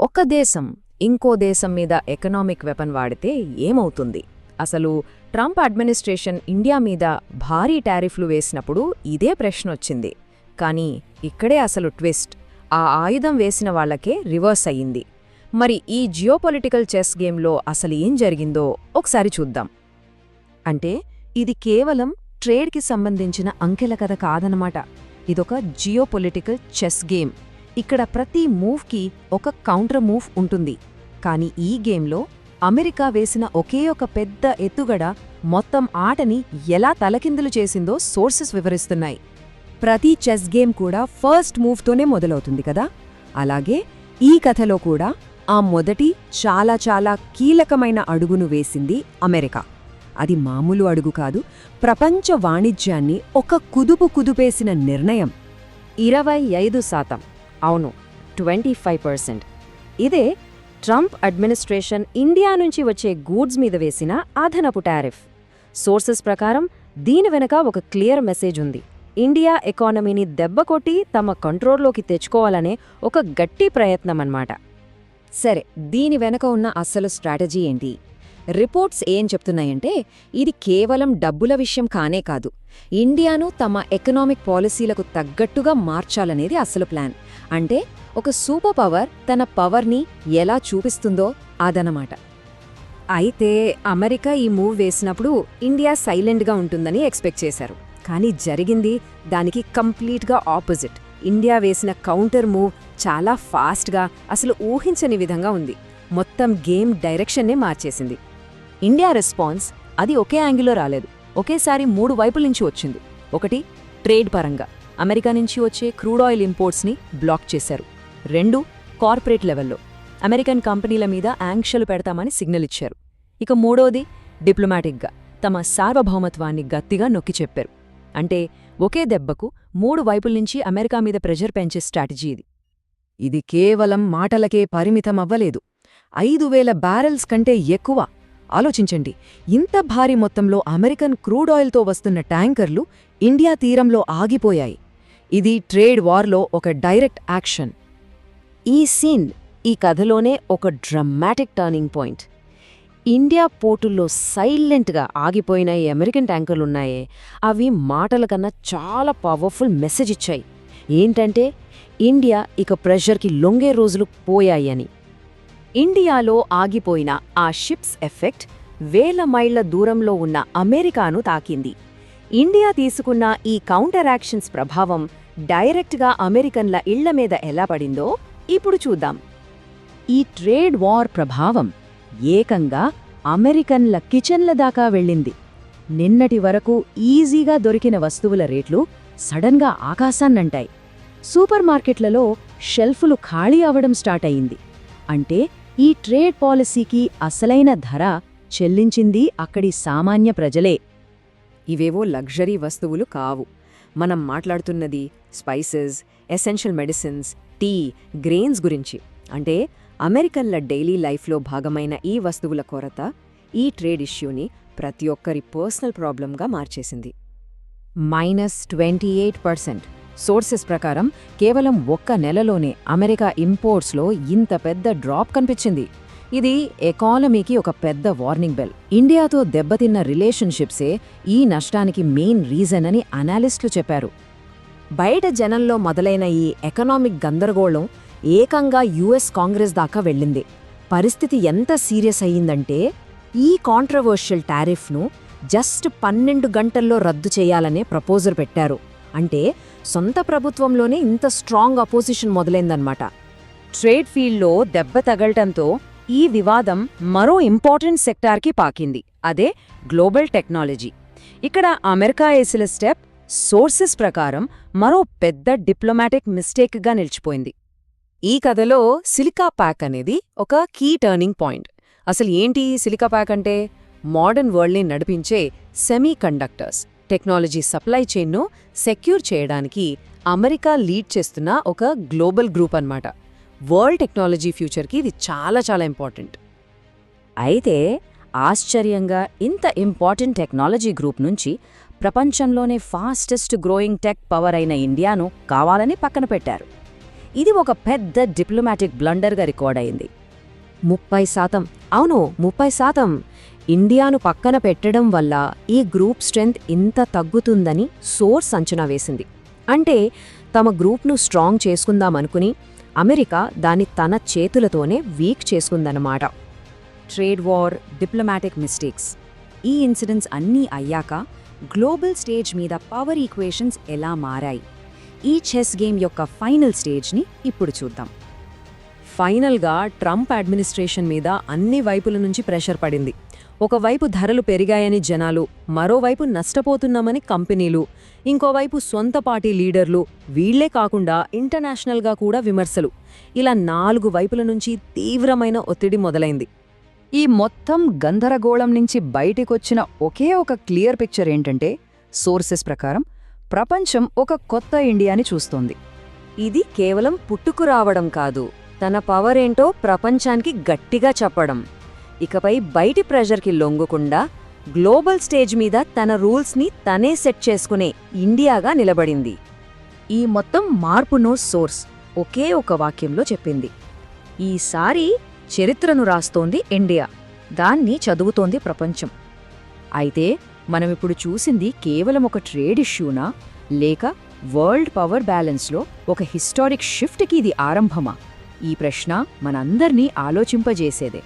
ఒక దేశం ఇంకో దేశం మీద ఎకనామిక్ వెపన్ వాడితే ఏమవుతుంది? అసలు ట్రంప్ అడ్మినిస్ట్రేషన్ ఇండియా మీద భారీ టారిఫ్లు వేసినప్పుడు ఇదే ప్రశ్న వచ్చింది కానీ ఇక్కడే అసలు ట్విస్ట్. ఆ ఆయుధం వేసిన వాళ్ళకే రివర్స్ అయ్యింది. మరి ఈ జియోపొలిటికల్ చెస్ గేమ్లో అసలు ఏం జరిగిందో ఒకసారి చూద్దాం. అంటే ఇది కేవలం ట్రేడ్కి సంబంధించిన అంకెల కథ కాదనమాట. ఇదొక జియోపొలిటికల్ చెస్ గేమ్. ఇక్కడ ప్రతి మూవ్కి ఒక కౌంటర్ మూవ్ ఉంటుంది. కానీ ఈ గేమ్లో అమెరికా వేసిన ఒకే ఒక పెద్ద ఎత్తుగడ మొత్తం ఆటని ఎలా తలకిందులు చేసిందో సోర్సెస్ వివరిస్తున్నాయి. ప్రతి చెస్ గేమ్ కూడా ఫస్ట్ మూవ్తోనే మొదలవుతుంది కదా? అలాగే ఈ కథలో కూడా ఆ మొదటి చాలా చాలా కీలకమైన అడుగును వేసింది అమెరికా. అది మామూలు అడుగు కాదు ప్రపంచ వాణిజ్యాన్ని ఒక కుదుపు కుదుపేసిన నిర్ణయం. ఇరవై ఐదు శాతం. అవును ట్వంటీ ఫైవ్ పర్సెంట్. ఇదే ట్రంప్ అడ్మినిస్ట్రేషన్ ఇండియా నుంచి వచ్చే గూడ్స్ మీద వేసిన అదనపు టారిఫ్. సోర్సెస్ ప్రకారం దీని వెనక ఒక క్లియర్ మెసేజ్ ఉంది. ఇండియా ఎకానమీని దెబ్బకొట్టి తమ కంట్రోల్లోకి తెచ్చుకోవాలనే ఒక గట్టి ప్రయత్నం అన్నమాట సరే దీని వెనక ఉన్న అసలు స్ట్రాటజీ ఏంటి? రిపోర్ట్స్ ఏం చెప్తున్నాయంటే ఇది కేవలం డబ్బుల విషయం కానే కాదు. ఇండియాను తమ ఎకనామిక్ పాలసీలకు తగ్గట్టుగా మార్చాలనేది అసలు ప్లాన్. అంటే ఒక సూపర్ పవర్ తన పవర్ని ఎలా చూపిస్తుందో అదనమాట. అయితే అమెరికా ఈ మూవ్ వేసినప్పుడు ఇండియా సైలెంట్గా ఉంటుందని ఎక్స్పెక్ట్ చేశారు. కానీ జరిగింది దానికి కంప్లీట్గా ఆపోజిట్. ఇండియా వేసిన కౌంటర్ మూవ్ చాలా ఫాస్ట్గా అసలు ఊహించని విధంగా ఉంది. మొత్తం గేమ్ డైరెక్షన్నే మార్చేసింది. ఇండియా రెస్పాన్స్ అది ఒకే యాంగిల్లో రాలేదు. ఒకేసారి మూడు వైపుల నుంచి వచ్చింది. ఒకటి ట్రేడ్ పరంగా. అమెరికా నుంచి వచ్చే క్రూడ్ ఆయిల్ ఇంపోర్ట్స్ని బ్లాక్ చేశారు. రెండు కార్పొరేట్ లెవెల్లో అమెరికన్ కంపెనీల మీద యాంక్షలు పెడతామని సిగ్నల్ ఇచ్చారు. ఇక మూడోది డిప్లొమాటిక్గా తమ సార్వభౌమత్వాన్ని గట్టిగా నొక్కి చెప్పారు. అంటే ఒకే దెబ్బకు మూడు వైపుల నుంచి అమెరికా మీద ప్రెజర్ పెంచే స్ట్రాటజీ ఇది. ఇది కేవలం మాటలకే పరిమితమవ్వలేదు. ఐదు వేల బ్యారెల్స్ కంటే ఎక్కువ. ఆలోచించండి. ఇంత భారీ మొత్తంలో అమెరికన్ క్రూడ్ ఆయిల్తో వస్తున్న ట్యాంకర్లు ఇండియా తీరంలో ఆగిపోయాయి. ఇది ట్రేడ్ వార్లో ఒక డైరెక్ట్ యాక్షన్. ఈ సీన్ ఈ కథలోనే ఒక డ్రమాటిక్ టర్నింగ్ పాయింట్. ఇండియా పోర్టుల్లో సైలెంట్గా ఆగిపోయిన ఈ అమెరికన్ ట్యాంకర్లున్నాయే. అవి మాటల కన్నా చాలా పవర్ఫుల్ మెసేజ్ ఇచ్చాయి. ఏంటంటే ఇండియా ఇక ప్రెషర్కి లొంగే రోజులు పోయాయి అని. ఇండియాలో ఆగిపోయిన ఆ షిప్స్ ఎఫెక్ట్ వేల మైళ్ళ దూరంలో ఉన్న అమెరికాను తాకింది. ఇండియా తీసుకున్న ఈ కౌంటర్ యాక్షన్స్ ప్రభావం డైరెక్ట్గా అమెరికన్ల ఇళ్ళ మీద ఎలా పడిందో ఇప్పుడు చూద్దాం. ఈ ట్రేడ్ వార్ ప్రభావం ఏకంగా అమెరికన్ల కిచెన్ల దాకా వెళ్ళింది. నిన్నటి వరకు ఈజీగా దొరికిన వస్తువుల రేట్లు సడన్గా ఆకాశాన్నంటాయి. సూపర్ మార్కెట్లలో షెల్ఫులు ఖాళీ అవడం స్టార్ట్ అయింది అంటే ఈ ట్రేడ్ పాలసీకి అసలైన ధర చెల్లించింది అక్కడి సామాన్య ప్రజలే. ఇవేవో లగ్జరీ వస్తువులు కావు. మనం మాట్లాడుతున్నది spices essential medicines tea grains గురించి. అంటే అమెరికన్ల డైలీ లైఫ్లో భాగమైన ఈ వస్తువుల కొరత ఈ ట్రేడ్ ఇష్యూని ప్రతి ఒక్కరి పర్సనల్ ప్రాబ్లంగా మార్చేసింది. Minus twenty eight percent. Sources ప్రకారం కేవలం ఒక్క నెలలోనే అమెరికా ఇంపోర్ట్స్లో ఇంత పెద్ద డ్రాప్ కనిపించింది. ఇది ఎకానమీకి ఒక పెద్ద వార్నింగ్ బెల్. ఇండియాతో దెబ్బతిన్న రిలేషన్షిప్సే ఈ నష్టానికి మెయిన్ రీజన్ అని అనాలిస్టులు చెప్పారు. బయట జనంలో మొదలైన ఈ ఎకనామిక్ గందరగోళం ఏకంగా యుఎస్ కాంగ్రెస్ దాకా వెళ్ళింది. పరిస్థితి ఎంత సీరియస్ అయ్యిందంటే ఈ కాంట్రవర్షియల్ టారిఫ్ను జస్ట్ పన్నెండు గంటల్లో రద్దు చేయాలనే ప్రపోజల్ పెట్టారు. అంటే సొంత ప్రభుత్వంలోనే ఇంత స్ట్రాంగ్ అపోజిషన్ మొదలైందన్నమాట. ట్రేడ్ ఫీల్డ్లో దెబ్బ తగలటంతో ఈ వివాదం మరో ఇంపార్టెంట్ సెక్టార్కి పాకింది. అదే గ్లోబల్ టెక్నాలజీ ఇక్కడ అమెరికా వేసిన స్టెప్ సోర్సెస్ ప్రకారం మరో పెద్ద డిప్లొమాటిక్ మిస్టేక్గా నిలిచిపోయింది. ఈ కథలో సిలికా ప్యాక్ అనేది ఒక కీ టర్నింగ్ పాయింట్ అసలు ఏంటి సిలికా ప్యాక్ అంటే? మోడర్న్ వరల్డ్ని నడిపించే సెమీ కండక్టర్స్ టెక్నాలజీ సప్లై చైన్ను సెక్యూర్ చేయడానికి అమెరికా లీడ్ చేస్తున్న ఒక గ్లోబల్ గ్రూప్ అన్నమాట. వరల్డ్ టెక్నాలజీ ఫ్యూచర్కి ఇది చాలా చాలా ఇంపార్టెంట్. అయితే ఆశ్చర్యంగా ఇంత ఇంపార్టెంట్ టెక్నాలజీ గ్రూప్ నుంచి ప్రపంచంలోనే ఫాస్టెస్ట్ గ్రోయింగ్ టెక్ పవర్ అయిన ఇండియాను కావాలని పక్కన పెట్టారు. ఇది ఒక పెద్ద డిప్లొమాటిక్ బ్లండర్గా రికార్డ్ అయింది. ముప్పై శాతం అవును ముప్పై శాతం ఇండియాను పక్కన పెట్టడం వల్ల ఈ గ్రూప్ స్ట్రెంగ్త్ ఇంత తగ్గుతుందని సోర్స్ అంచనా వేసింది. అంటే తమ గ్రూప్ను స్ట్రాంగ్ చేసుకుందామనుకుని అమెరికా దాన్ని తన చేతులతోనే వీక్ చేసుకుందన్నమాట. ట్రేడ్ వార్ డిప్లొమాటిక్ మిస్టేక్స్ ఈ ఇన్సిడెంట్స్ అన్నీ అయ్యాక గ్లోబల్ స్టేజ్ మీద పవర్ ఈక్వేషన్స్ ఎలా మారాయి? ఈ చెస్ గేమ్ యొక్క ఫైనల్ స్టేజ్ని ఇప్పుడు చూద్దాం. ఫైనల్గా ట్రంప్ అడ్మినిస్ట్రేషన్ మీద అన్ని వైపుల నుంచి ప్రెషర్ పడింది. ఒకవైపు ధరలు పెరిగాయని జనాలు మరోవైపు నష్టపోతున్నామని కంపెనీలు ఇంకోవైపు సొంత పార్టీ లీడర్లు వీళ్ళే కాకుండా ఇంటర్నేషనల్గా కూడా విమర్శలు. ఇలా నాలుగు వైపుల నుంచి తీవ్రమైన ఒత్తిడి మొదలైంది. ఈ మొత్తం గందరగోళం నుంచి బయటికొచ్చిన ఒకే ఒక క్లియర్ పిక్చర్ ఏంటంటే సోర్సెస్ ప్రకారం ప్రపంచం ఒక కొత్త ఇండియాని చూస్తోంది. ఇది కేవలం పుట్టుకు రావడం కాదు. తన పవర్ ఏంటో ప్రపంచానికి గట్టిగా చెప్పడం. ఇకపై బయటి ప్రెషర్కి లొంగకుండా గ్లోబల్ స్టేజ్ మీద తన రూల్స్ని తనే సెట్ చేసుకునే ఇండియాగా నిలబడింది. ఈ మొత్తం మార్పును సోర్స్ ఒకే ఒక వాక్యంలో చెప్పింది. ఈసారి చరిత్రను రాస్తోంది ఇండియా. దాన్ని చదువుతోంది ప్రపంచం. అయితే మనమిప్పుడు చూసింది కేవలం ఒక ట్రేడ్ ఇష్యూనా? లేక వరల్డ్ పవర్ బ్యాలెన్స్లో ఒక హిస్టారిక్ షిఫ్ట్కి ఇది ఆరంభమా? ఈ ప్రశ్న మనందర్నీ ఆలోచింపజేసేదే.